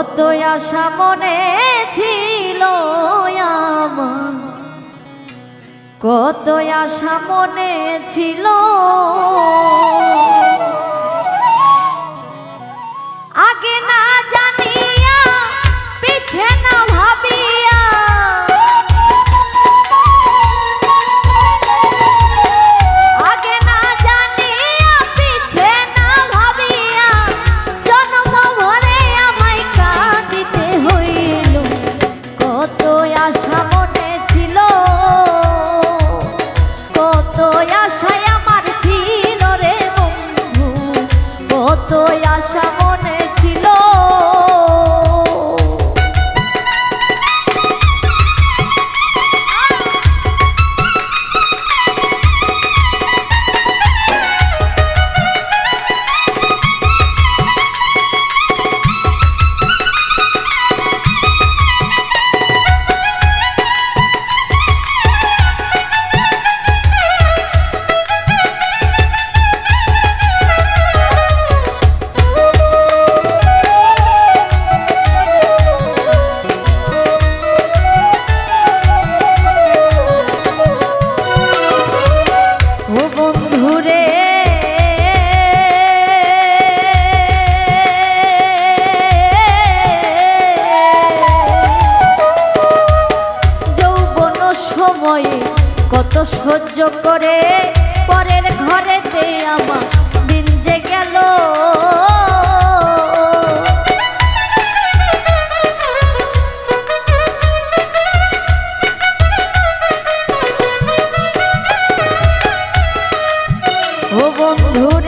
কত আশা মনে ছিল আমার? কত আশা মনে ছিল সহ্য করে পরের ঘরেতে আমার দিন যে গেল। বন্ধু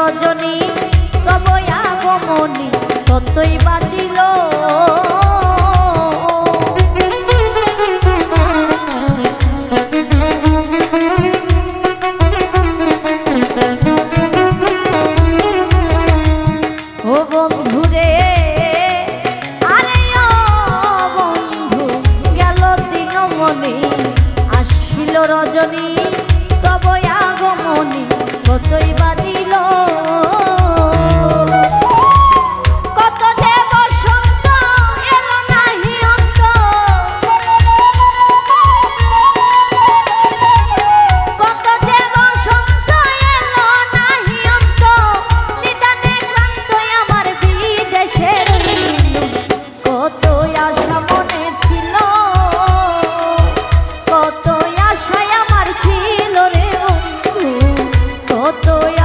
রজনী তবয়া গমনী ততই বাদী মতো